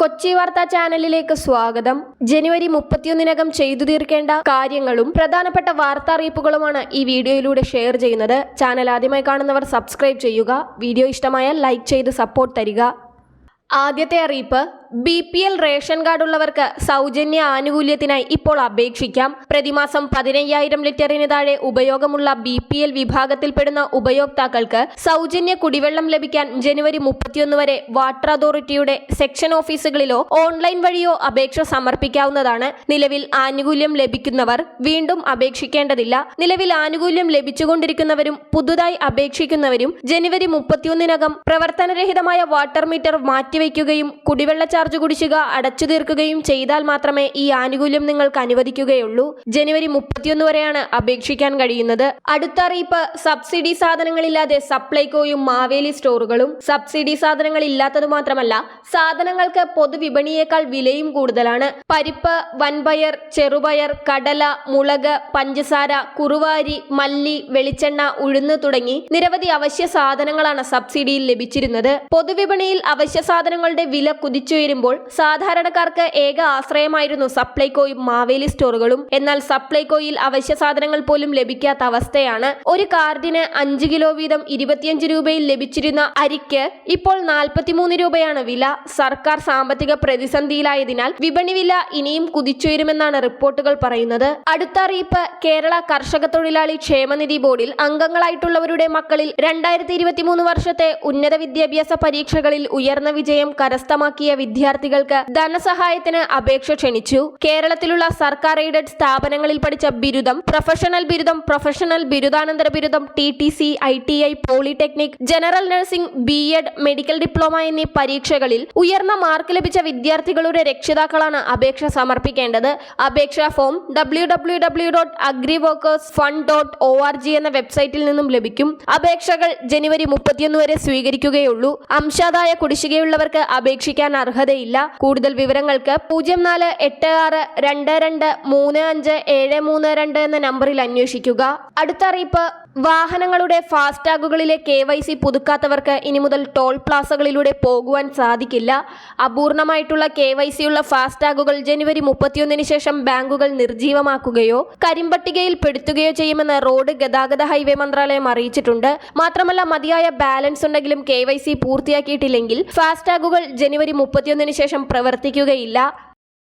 കൊച്ചി വാർത്താ ചാനലിലേക്ക് സ്വാഗതം. ജനുവരി മുപ്പത്തിയൊന്നിനകം ചെയ്തു തീർക്കേണ്ട കാര്യങ്ങളും പ്രധാനപ്പെട്ട വാർത്താ അറിയിപ്പുകളുമാണ് ഈ വീഡിയോയിലൂടെ ഷെയർ ചെയ്യുന്നത്. ചാനൽ ആദ്യമായി കാണുന്നവർ സബ്സ്ക്രൈബ് ചെയ്യുക. വീഡിയോ ഇഷ്ടമായാൽ ലൈക്ക് ചെയ്ത് സപ്പോർട്ട് തരിക. ആദ്യത്തെ അറിയിപ്പ് B P L ration card ഉള്ളവർക്ക് സൗജന്യ ആനുകൂല്യത്തിനായി ഇപ്പോൾ അപേക്ഷിക്കാം. പ്രതിമാസം പതിനയ്യായിരം ലിറ്ററിന് താഴെ ഉപയോഗമുള്ള ബി പി എൽ വിഭാഗത്തിൽപ്പെടുന്ന ഉപയോക്താക്കൾക്ക് സൗജന്യ കുടിവെള്ളം ലഭിക്കാൻ ജനുവരി മുപ്പത്തിയൊന്ന് വരെ വാട്ടർ അതോറിറ്റിയുടെ സെക്ഷൻ ഓഫീസുകളിലോ ഓൺലൈൻ വഴിയോ അപേക്ഷ സമർപ്പിക്കാവുന്നതാണ്. നിലവിൽ ആനുകൂല്യം ലഭിക്കുന്നവർ വീണ്ടും അപേക്ഷിക്കേണ്ടതില്ല. നിലവിൽ ആനുകൂല്യം ലഭിച്ചുകൊണ്ടിരിക്കുന്നവരും പുതുതായി അപേക്ഷിക്കുന്നവരും ജനുവരി മുപ്പത്തിയൊന്നിനകം പ്രവർത്തനരഹിതമായ വാട്ടർ മീറ്റർ മാറ്റിവെക്കുകയും കുടിവെള്ള ചാർജ് കുടിശ്ശിക അടച്ചു തീർക്കുകയും ചെയ്താൽ മാത്രമേ ഈ ആനുകൂല്യം നിങ്ങൾക്ക് അനുവദിക്കുകയുള്ളൂ. ജനുവരി മുപ്പത്തിയൊന്ന് വരെയാണ് അപേക്ഷിക്കാൻ കഴിയുന്നത്. അടുത്ത അറിയിപ്പ് സബ്സിഡി സാധനങ്ങളില്ലാതെ സപ്ലൈകോയും മാവേലി സ്റ്റോറുകളും. സബ്സിഡി സാധനങ്ങൾ ഇല്ലാത്തത് മാത്രമല്ല സാധനങ്ങൾക്ക് പൊതുവിപണിയേക്കാൾ വിലയും കൂടുതലാണ്. പരിപ്പ് വൻപയർ ചെറുപയർ കടല മുളക് പഞ്ചസാര കുറുവാരി മല്ലി വെളിച്ചെണ്ണ ഉഴുന്ന് തുടങ്ങി നിരവധി അവശ്യ സാധനങ്ങളാണ് സബ്സിഡിയിൽ ലഭിച്ചിരുന്നത്. പൊതുവിപണിയിൽ അവശ്യ സാധനങ്ങളുടെ വില കുതിച്ചുയരുമ്പോൾ സാധാരണക്കാർക്ക് ഏക ആശ്രയമായിരുന്നു സപ്ലൈകോയും മാവേലി സ്റ്റോറുകളും. എന്നാൽ സപ്ലൈകോയിൽ അവശ്യ സാധനങ്ങൾ പോലും ലഭിക്കാത്ത അവസ്ഥയാണ് ഒരു കാർഡിന് അഞ്ച് കിലോ വീതം ഇരുപത്തിയഞ്ച് രൂപയിൽ ലഭിച്ചിരുന്ന അരിക്ക് ഇപ്പോൾ നാൽപ്പത്തിമൂന്ന് രൂപയാണ് വില. സർക്കാർ സാമ്പത്തിക പ്രതിസന്ധിയിലായതിനാൽ വിപണി വില ഇനിയും കുതിച്ചുയരുമെന്നാണ് റിപ്പോർട്ടുകൾ പറയുന്നത്. അടുത്ത അറിയിപ്പ് കേരള കർഷക തൊഴിലാളി ക്ഷേമനിധി ബോർഡിൽ അംഗങ്ങളായിട്ടുള്ളവരുടെ മക്കളിൽ രണ്ടായിരത്തി വർഷത്തെ ഉന്നത വിദ്യാഭ്യാസ പരീക്ഷകളിൽ ഉയർന്ന വിജയം കരസ്ഥമാക്കിയ വിദ്യാർത്ഥികൾക്ക് ധനസഹായത്തിന് അപേക്ഷ ക്ഷണിച്ചു. കേരളത്തിലുള്ള സർക്കാർ എയ്ഡഡ് സ്ഥാപനങ്ങളിൽ പഠിച്ച ബിരുദം പ്രൊഫഷണൽ ബിരുദം പ്രൊഫഷണൽ ബിരുദാനന്തര ബിരുദം T T C I T I polytechnic general nursing B Ed medical diploma എന്നീ പരീക്ഷകളിൽ ഉയർന്ന മാർക്ക് ലഭിച്ച വിദ്യാർത്ഥികളുടെ രക്ഷിതാക്കളാണ് അപേക്ഷ സമർപ്പിക്കേണ്ടത്. അപേക്ഷാ form W W W dot agri workers fund dot O R G എന്ന വെബ്സൈറ്റിൽ നിന്നും ലഭിക്കും. അപേക്ഷകൾ ജനുവരി മുപ്പത്തിയൊന്ന് വരെ സ്വീകരിക്കുകയുള്ളൂ. അംശാദായ കുടിശ്ശികയുള്ളവർക്ക് അപേക്ഷിക്കാൻ അർഹതയില്ല കൂടുതൽ വിവരങ്ങൾക്ക് പൂജ്യം നാല് എട്ട് ആറ് രണ്ട് രണ്ട് മൂന്ന് അഞ്ച് ഏഴ് മൂന്ന് രണ്ട് എന്ന നമ്പറിൽ അന്വേഷിക്കുക. അടുത്ത അറിയിപ്പ് വാഹനങ്ങളുടെ ഫാസ്ടാഗുകളിലെ കെ വൈ സി പുതുക്കാത്തവർക്ക് ഇനി മുതൽ ടോൾ പ്ലാസകളിലൂടെ പോകുവാൻ സാധിക്കില്ല. അപൂർണമായിട്ടുള്ള കെ വൈ സിയുള്ള ഫാസ്ടാഗുകൾ ജനുവരി മുപ്പത്തിയൊന്നിന് ശേഷം ബാങ്കുകൾ നിർജീവമാക്കുകയോ കരിമ്പട്ടികയിൽ പെടുത്തുകയോ ചെയ്യുമെന്ന് റോഡ് ഗതാഗത ഹൈവേ മന്ത്രാലയം അറിയിച്ചിട്ടുണ്ട്. മാത്രമല്ല മതിയായ ബാലൻസ് ഉണ്ടെങ്കിലും കെ വൈ സി പൂർത്തിയാക്കിയിട്ടില്ലെങ്കിൽ ഫാസ്ടാഗുകൾ ജനുവരി മുപ്പത്തിയൊന്നിന് ശേഷം പ്രവർത്തിക്കുകയില്ല.